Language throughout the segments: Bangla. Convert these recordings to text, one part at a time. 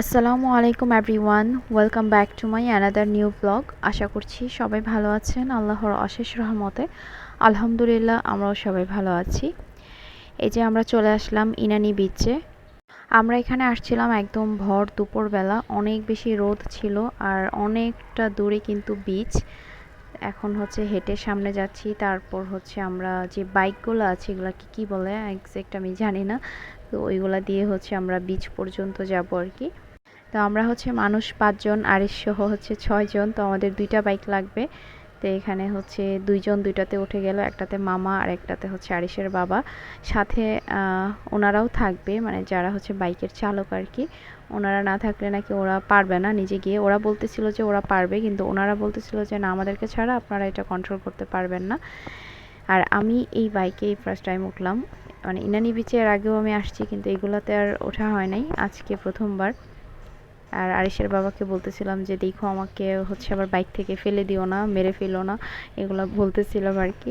আসসালামু আলাইকুম everyone welcome back to my another new blog আশা করছি সবাই ভালো আছেন, আল্লাহর অশেষ রহমতে। আলহামদুলিল্লাহ, আমরাও সবাই ভালো আছি। এই যে আমরা চলে আসলাম ইনানি বিচে আমরা এখানে আসছিলাম একদম ভর দুপুরবেলা, অনেক বেশি রোদ ছিল আর অনেকটা দূরে কিন্তু বিচ এখন হচ্ছে হেঁটে সামনে যাচ্ছি, তারপর হচ্ছে আমরা যে বাইকগুলো আছে, এগুলো কি, কী বলে? এক্সাক্ট আমি জানি না। তো ওইগুলা দিয়ে হচ্ছে আমরা বিচ পর্যন্ত যাব আর কি। তো আমরা হচ্ছে মানুষ পাঁচজন সহ হচ্ছে ছয়জন, তো আমাদের দুইটা বাইক লাগবে। তো এখানে হচ্ছে দুইজন, দুইটাতে উঠে গেল, একটাতে মামা আর একটাতে হচ্ছে আরিশের বাবা। সাথে ওনারাও থাকবে মানে যারা হচ্ছে বাইকের চালক আর কি। ওনারা না থাকলে নাকি ওরা পারবে না নিজে গিয়ে। ওরা বলতেছিল যে ওরা পারবে, কিন্তু ওনারা বলতেছিল যে না, আমাদেরকে ছাড়া আপনারা এটা কন্ট্রোল করতে পারবেন না। আর আমি এই বাইকে ফার্স্ট টাইম উঠলাম। মানে ইনানি বিচে এর আগেও আমি আসছি, কিন্তু এগুলোতে আর ওঠা হয় নাই। আজকে প্রথমবার। আর আরিসের বাবাকে বলতেছিলাম যে, দেখো, আমাকে হচ্ছে আবার বাইক থেকে ফেলে দিও না, মেরে ফেলো না। এগুলো বলতেছিলাম আর কি।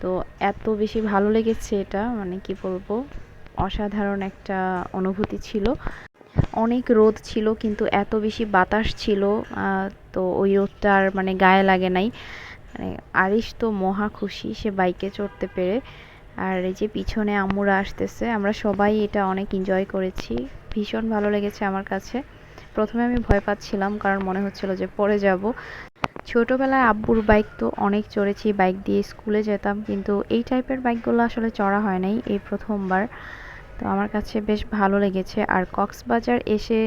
তো এত বেশি ভালো লেগেছে এটা মানে কি বলব, অসাধারণ একটা অনুভূতি ছিল। অনেক রোদ ছিল, কিন্তু এত বেশি বাতাস ছিল তো ওই রোদটা আর মানে গায়ে লাগে নাই। মানে আরিশ তো মহা খুশি, সে বাইকে চড়তে পেরে। আর এই যে পিছনে আম্মুরা আসতেছে, আমরা সবাই এটা অনেক এনজয় করেছি। ভীষণ ভালো লেগেছে আমার কাছে। প্রথমে আমি ভয় পাচ্ছিলাম কারণ মনে হচ্ছিল যে পড়ে যাব। ছোটোবেলায় আব্বুর বাইক তো অনেক চড়েছি বাইক দিয়ে স্কুলে যেতাম, কিন্তু এই টাইপের বাইকগুলো আসলে চড়া হয় নাই এই প্রথমবার। তো আমার কাছে বেশ ভালো লেগেছে। আর কক্সবাজার এসে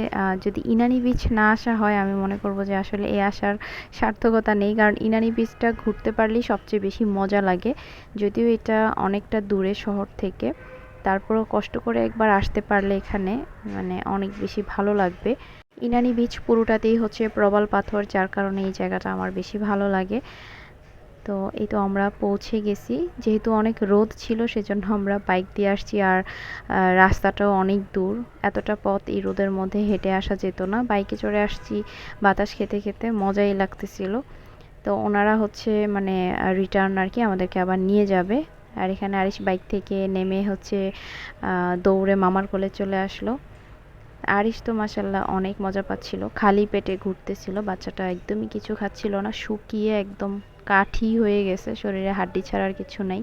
যদি ইনানি বিচ না আসা হয়, আমি মনে করব যে আসলে এ আসার সার্থকতা নেই। কারণ ইনানি বিচটা ঘুরতে পারলেই সবচেয়ে বেশি মজা লাগে। যদিও এটা অনেকটা দূরে শহর থেকে। তারপরও কষ্ট করে একবার আসতে পারলে এখানে মানে অনেক বেশি ভালো লাগবে। ইনানি বিচ পুরোটাতেই হচ্ছে প্রবাল পাথর, যার কারণে এই জায়গাটা আমার বেশি ভালো লাগে। তো এই তো আমরা পৌঁছে গেছি। যেহেতু অনেক রোদ ছিল, সেজন্য আমরা বাইক দিয়ে আসছি আর রাস্তাটাও অনেক দূর। এতটা পথ এই রোদের মধ্যে হেঁটে আসা যেত না। বাইকে চড়ে আসছি, বাতাস খেতে খেতে মজাই লাগতেছিল। তো ওনারা হচ্ছে মানে রিটার্ন আর কি আমাদেরকে আবার নিয়ে যাবে। আর এখানে আরিশ বাইক থেকে নেমে হচ্ছে দৌড়ে মামার কোলে চলে আসলো। আরিশ তো মাসাল্লাহ অনেক মজা পাচ্ছিল, খালি পেটে ঘুরতেছিল, বাচ্চাটা একদমই কিছু খাচ্ছিল না, শুকিয়ে একদম কাঠি হয়ে গেছে, শরীরে হাড্ডি ছাড়ার কিছু নাই।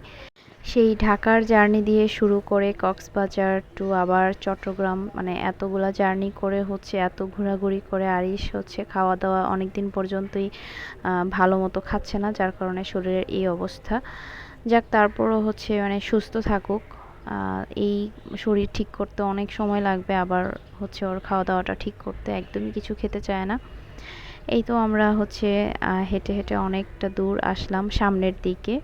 সেই ঢাকার জার্নি দিয়ে শুরু করে কক্সবাজার টু আবার চট্টগ্রাম মানে এতগুলা জার্নি করে হচ্ছে, এত ঘোরাঘুরি করে আরিশ হচ্ছে খাওয়া দাওয়া অনেক দিন পর্যন্তই ভালো মতো খাচ্ছে না, যার কারণে শরীরের এই অবস্থা। যাক, তারপরও হচ্ছে মানে সুস্থ থাকুক। এই শরীর ঠিক করতে অনেক সময় লাগবে, আবার হচ্ছে ওর খাওয়া দাওয়াটা ঠিক করতে একদমই কিছু খেতে চায় না। এই তো আমরা হচ্ছে হেঁটে হেঁটে অনেকটা দূর আসলাম সামনের দিকে।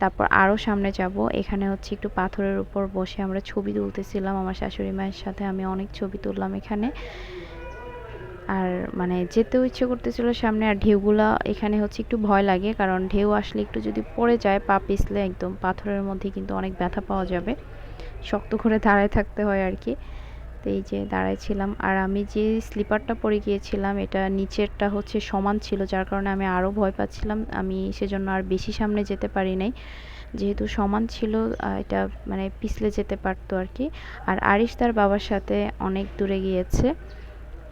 তারপর আরও সামনে যাব। এখানে হচ্ছে একটু পাথরের উপর বসে আমরা ছবি তুলতেছিলাম। আমার শাশুড়ি মায়ের সাথে আমি অনেক ছবি তুললাম এখানে। আর মানে যেতেও ইচ্ছে করতেছিল সামনে, আর ঢেউগুলা এখানে হচ্ছে একটু ভয় লাগে, কারণ ঢেউ আসলে একটু যদি পড়ে যায়, পা পিছলে একদম পাথরের মধ্যে কিন্তু অনেক ব্যথা পাওয়া যাবে। শক্ত করে দাঁড়ায় থাকতে হয় আর কি। তো এই যে দাঁড়াইছিলাম, আর আমি যে স্লিপারটা পরে গিয়েছিলাম, এটা নিচেরটা হচ্ছে সমান ছিল, যার কারণে আমি আরও ভয় পাচ্ছিলাম। আমি সেজন্য আর বেশি সামনে যেতে পারি নাই। যেহেতু সমান ছিল এটা মানে পিছলে যেতে পারতো আর কি। আর আরিশ তার বাবার সাথে অনেক দূরে গিয়েছে।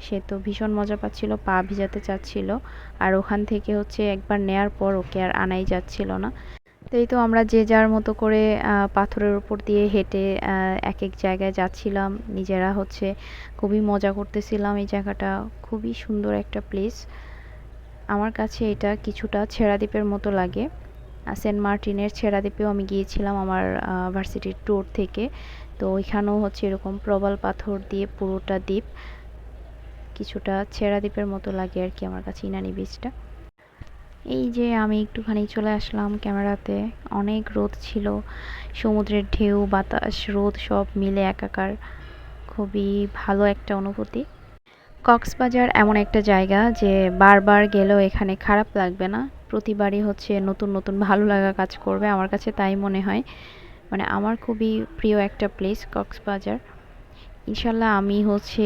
সে তো ভীষণ মজা পাচ্ছিল, পা ভিজাতে চাচ্ছিল আর ওখান থেকে হচ্ছে একবার নেয়ার পর ওকে আর আনাই যাচ্ছিল না। তো এই তো আমরা যে যার মতো করে পাথরের উপর দিয়ে হেঁটে এক এক জায়গায় যাচ্ছিলাম। নিজেরা হচ্ছে খুবই মজা করতেছিলাম এই জায়গাটা। খুবই সুন্দর একটা প্লেস আমার কাছে এটা কিছুটা ছেড়াদ্বীপের মতো লাগে। সেন্ট মার্টিনের ছেড়াদ্বীপেও আমি গিয়েছিলাম আমার ভার্সিটির ট্যুর থেকে। তো ওইখানেও হচ্ছে এরকম প্রবাল পাথর দিয়ে পুরোটা দ্বীপ। কিছুটা ছেঁড়া দ্বীপের মতো লাগে আর কি আমার কাছে ইনানি বীজটা এই যে আমি একটুখানি চলে আসলাম ক্যামেরাতে। অনেক রোদ ছিল, সমুদ্রের ঢেউ, বাতাস, রোদ সব মিলে একাকার। খুবই ভালো একটা অনুভূতি। কক্সবাজার এমন একটা জায়গা যে বারবার গেলেও এখানে খারাপ লাগবে না। প্রতিবারই হচ্ছে নতুন নতুন ভালো লাগা কাজ করবে আমার কাছে, তাই মনে হয়। মানে আমার খুবই প্রিয় একটা প্লেস কক্সবাজার। ইনশাল্লাহ আমি হচ্ছে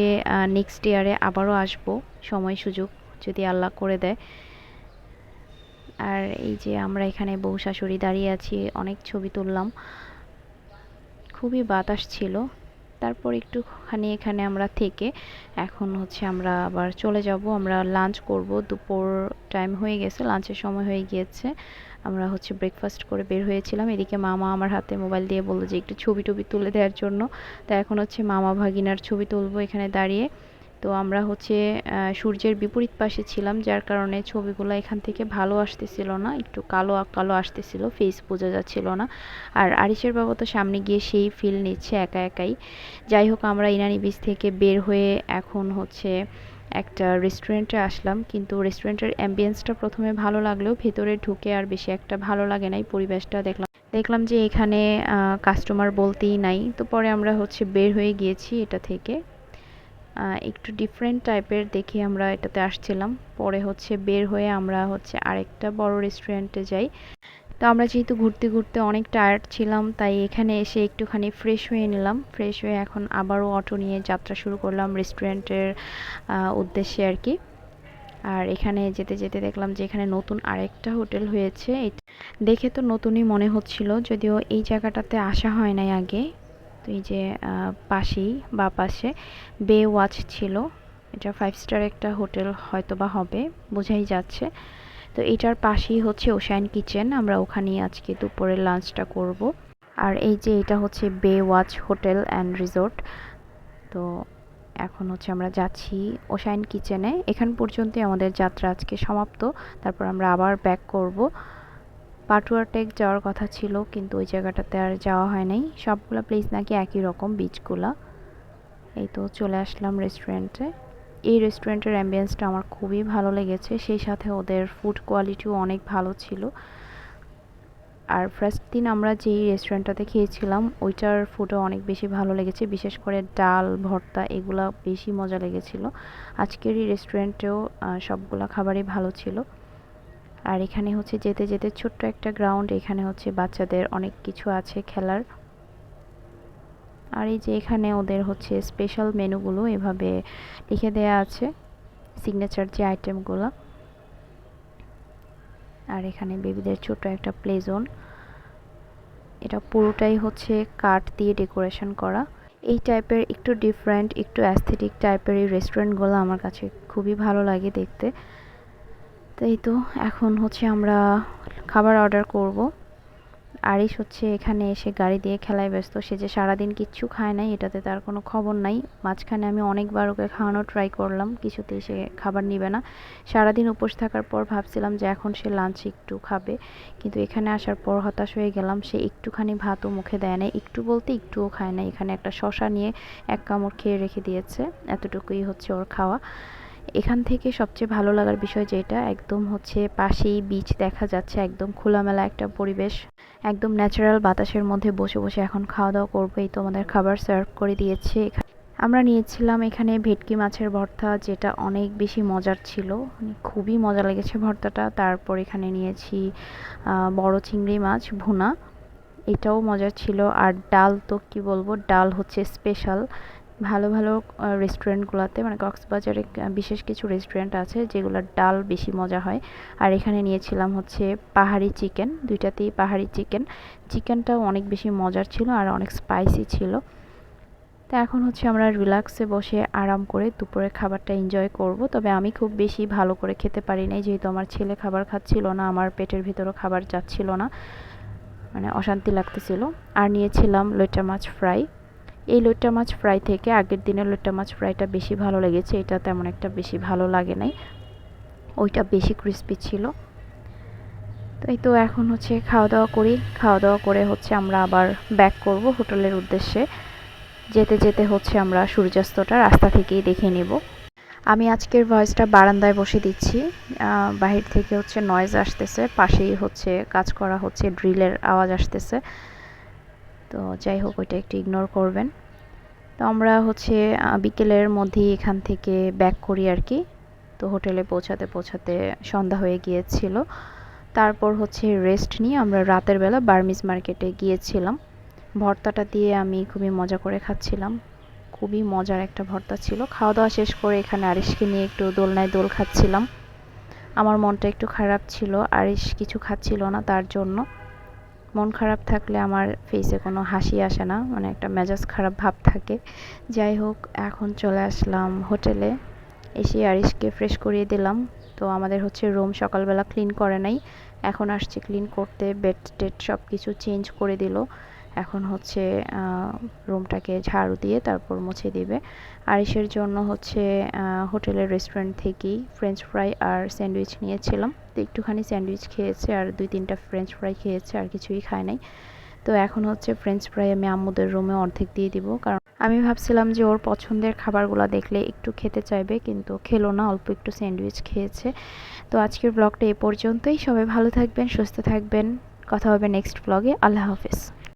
নেক্সট ইয়ারে আবারও আসব। সময় সুযোগ যদি আল্লাহ করে দেয়। আর এই যে আমরা এখানে বউ শাশুড়ি দাঁড়িয়ে আছি, অনেক ছবি তুললাম। খুবই বাতাস ছিল। তারপর একটুখানি এখানে আমরা থেকে এখন হচ্ছে আমরা আবার চলে যাব। আমরা লাঞ্চ করব। দুপুর টাইম হয়ে গেছে লাঞ্চের সময় হয়ে গিয়েছে। আমরা হচ্ছে ব্রেকফাস্ট করে বের হয়েছিলাম। এদিকে মামা আমার হাতে মোবাইল দিয়ে বলল যে একটু ছবি টবি তুলে দেওয়ার জন্য। তা এখন হচ্ছে মামা ভাগিনার ছবি তুলবো এখানে দাঁড়িয়ে। তো আমরা হচ্ছে সূর্যের বিপরীত পাশে ছিলাম, যার কারণে ছবিগুলো এখান থেকে ভালো আসতেছিল না, একটু কালো কালো আসতেছিল ফেস বোঝা যাচ্ছিল না। আর আরিসের বাবা তো সামনে গিয়ে সেই ফিল নিচ্ছে একা একাই। যাই হোক, আমরা ইনানি বিচ থেকে বের হয়ে এখন হচ্ছে একটা রেস্টুরেন্টে আসলাম, কিন্তু রেস্টুরেন্টের অ্যাম্বিয়েন্সটা প্রথমে ভালো লাগলেও ভেতরে ঢুকে আর বেশি একটা ভালো লাগে নাই, পরিবেশটা দেখলাম। দেখলাম যে এখানে কাস্টমার বলতেই নাই। তো পরে আমরা হচ্ছে বের হয়ে গিয়েছি এটা থেকে। একটু ডিফারেন্ট টাইপের দেখে আমরা এটাতে আসছিলাম। পরে হচ্ছে বের হয়ে আমরা হচ্ছে আরেকটা বড় রেস্টুরেন্টে যাই। তো আমরা যেহেতু ঘুরতে ঘুরতে অনেক টায়ার্ড ছিলাম, তাই এখানে এসে একটুখানি ফ্রেশ হয়ে নিলাম। ফ্রেশ হয়ে এখন আবারও অটো নিয়ে যাত্রা শুরু করলাম রেস্টুরেন্টের উদ্দেশ্যে আর কি আর এখানে যেতে যেতে দেখলাম যে এখানে নতুন আরেকটা হোটেল হয়েছে। দেখে তো নতুনই মনে হচ্ছিল, যদিও এই জায়গাটাতে আসা হয় নাই আগে। এই যে পাশেই বা পাশে বে ওয়াচ ছিল। এটা ফাইভ স্টার একটা হোটেল হয়তো বা হবে, বোঝাই যাচ্ছে। তো এটার পাশেই হচ্ছে ওশাইন কিচেন আমরা ওখানেই আজকে দুপুরের লাঞ্চটা করব। আর এই যে, এটা হচ্ছে বে ওয়াচ হোটেল অ্যান্ড রিসোর্ট তো এখন হচ্ছে আমরা যাচ্ছি ওশাইন কিচেনে এখান পর্যন্তই আমাদের যাত্রা আজকে সমাপ্ত। তারপর আমরা আবার ব্যাক করব। পাটুয়া টেক যাওয়ার কথা ছিল, কিন্তু ওই জায়গাটাতে আর যাওয়া হয় নাই। সবগুলো প্লেস নাকি একই রকম বিচগুলা এই তো চলে আসলাম রেস্টুরেন্টে এই রেস্টুরেন্টের অ্যাম্বিয়েন্সটা আমার খুবই ভালো লেগেছে। সেই সাথে ওদের ফুড কোয়ালিটিও অনেক ভালো ছিল। আর ফার্স্ট দিন আমরা যেই রেস্টুরেন্টটাতে খেয়েছিলাম, ওইটার ফুডও অনেক বেশি ভালো লেগেছে। বিশেষ করে ডাল, ভর্তা, এগুলা বেশি মজা লেগেছিল। আজকের এই রেস্টুরেন্টেও সবগুলো খাবারই ভালো ছিল। আর এখানে হচ্ছে যেতে যেতে ছোট্ট একটা গ্রাউন্ড, এখানে হচ্ছে বাচ্চাদের অনেক কিছু আছে খেলার। আর এই যে এখানে ওদের হচ্ছে স্পেশাল মেনুগুলো এভাবে লিখে দেয়া আছে সিগনেচার যে আইটেমগুলো আর এখানে বেবিদের ছোট একটা প্লে জোন এটা পুরোটাই হচ্ছে কাঠ দিয়ে ডেকোরেশন করা। এই টাইপের একটু ডিফারেন্ট একটু অ্যাস্থেটিক টাইপের এই রেস্টুরেন্টগুলো আমার কাছে খুবই ভালো লাগে দেখতে। তাই তো, এখন হচ্ছে আমরা খাবার অর্ডার করব। আরিশ হচ্ছে এখানে এসে গাড়ি দিয়ে খেলায় ব্যস্ত। সে যে সারাদিন কিচ্ছু খায় নাই, এটাতে তার কোনো খবর নাই। মাঝখানে আমি অনেকবার ওকে খাওয়ানো ট্রাই করলাম, কিছুতেই সে খাবার নিবে না। সারাদিন উপোস থাকার পর ভাবছিলাম যে এখন সে লাঞ্চ একটু খাবে। কিন্তু এখানে আসার পর হতাশ হয়ে গেলাম, সে একটুখানি ভাতও মুখে দেয় না একটু বলতে একটুও খায় না এখানে একটা শশা নিয়ে এক কামড় খেয়ে রেখে দিয়েছে। এতটুকুই হচ্ছে ওর খাওয়া। এখান থেকে সবচেয়ে ভালো লাগার বিষয় যেটা, একদম হচ্ছে পাশেই বিচ দেখা যাচ্ছে, একদম খোলামেলা একটা পরিবেশ, একদম ন্যাচারাল বাতাসের মধ্যে বসে বসে এখন খাওয়া দাওয়া করব, এই তো আমাদের খাবার সার্ভ করে দিয়েছে আমরা নিয়েছিলাম এখানে ভেটকি মাছের ভর্তা, যেটা অনেক বেশি মজার ছিল মানে খুবই মজা লেগেছে ভর্তাটা। তারপর এখানে নিয়েছি বড় চিংড়ি মাছ, ভুনা, এটাও মজার ছিল। আর ডাল তো কি বলব, ডাল হচ্ছে স্পেশাল ভালো ভালো রেস্টুরেন্টগুলোতে মানে কক্সবাজারে বিশেষ কিছু রেস্টুরেন্ট আছে যেগুলোর ডাল বেশি মজা হয়। আর এখানে নিয়েছিলাম হচ্ছে পাহাড়ি চিকেন দুইটাতেই পাহাড়ি চিকেন চিকেনটাও অনেক বেশি মজার ছিল আর অনেক স্পাইসি ছিল। তো এখন হচ্ছে আমরা রিল্যাক্সে বসে আরাম করে দুপুরে খাবারটা এনজয় করব। তবে আমি খুব বেশি ভালো করে খেতে পারি নাই, যেহেতু আমার ছেলে খাবার খাচ্ছিল না, আমার পেটের ভিতরও খাবার যাচ্ছিল না। মানে অশান্তি লাগতেছিল। আর নিয়েছিলাম লইটা মাছ ফ্রাই এই লইট্টা মাছ ফ্রাই থেকে আগের দিনের লইট্টা মাছ ফ্রাইটা বেশি ভালো লেগেছে, এটা তেমন একটা বেশি ভালো লাগে নাই। ওইটা বেশি ক্রিস্পি ছিল। তো এই তো এখন হচ্ছে খাওয়া দাওয়া করি। খাওয়া দাওয়া করে হচ্ছে আমরা আবার ব্যাক করব হোটেলের উদ্দেশ্যে। যেতে যেতে হচ্ছে আমরা সূর্যাস্তটা রাস্তা থেকেই দেখে নেব। আমি আজকের ভয়েসটা বারান্দায় বসে দিচ্ছি। বাহির থেকে হচ্ছে নয়েজ আসতেছে, পাশেই হচ্ছে কাজ করা হচ্ছে ড্রিলের আওয়াজ আসতেছে। তো যাই হোক, ওইটা একটু ইগনোর করবেন। তো আমরা হচ্ছে বিকেলের মধ্যেই এখান থেকে ব্যাক করি আর কি। তো হোটেলে পৌঁছাতে পৌঁছাতে সন্ধ্যা হয়ে গিয়েছিল। তারপর হচ্ছে রেস্ট নিয়ে আমরা রাতের বেলা বার্মিস মার্কেটে গিয়েছিলাম। ভর্তাটা দিয়ে আমি খুবই মজা করে খাচ্ছিলাম। খুবই মজার একটা ভর্তা ছিল। খাওয়া দাওয়া শেষ করে এখানে আরিশকে নিয়ে একটু দোলনায় দোল খাচ্ছিলাম। আমার মনটা একটু খারাপ ছিল। আরিশ কিছু খাচ্ছিল না তার জন্য। মন খারাপ থাকলে আমার ফেসে কোনো হাসি আসে না মানে একটা মেজাজ খারাপ ভাব থাকে। যাই হোক, এখন চলে আসলাম হোটেলে। এসে আরিশকে ফ্রেশ করিয়ে দিলাম। তো আমাদের হচ্ছে রুম সকালবেলা ক্লিন করে নাই। এখন আসছে ক্লিন করতে বেড টেড সব কিছু চেঞ্জ করে দিল। এখন হচ্ছে রুমটাকে ঝাড়ু দিয়ে তারপর মুছে দিবে। আরিশের জন্য হচ্ছে হোটেলের রেস্টুরেন্ট থেকেই ফ্রেঞ্চ ফ্রাই আর স্যান্ডউইচ নিয়েছিলাম। তো একটুখানি স্যান্ডউইচ খেয়েছে আর দুই তিনটা ফ্রেঞ্চ ফ্রাই খেয়েছে, আর কিছুই খায় নাই। তো এখন হচ্ছে ফ্রেঞ্চ ফ্রাই আমি আম্মুদের রুমে অর্ধেক দিয়ে দিব। কারণ আমি ভাবছিলাম যে ওর পছন্দের খাবারগুলো দেখলে একটু খেতে চাইবে, কিন্তু খেলো না, অল্প একটু স্যান্ডউইচ খেয়েছে। তো আজকের ব্লগটা এ পর্যন্তই। সবাই ভালো থাকবেন, সুস্থ থাকবেন। কথা হবে নেক্সট ব্লগে আল্লাহ হাফিজ।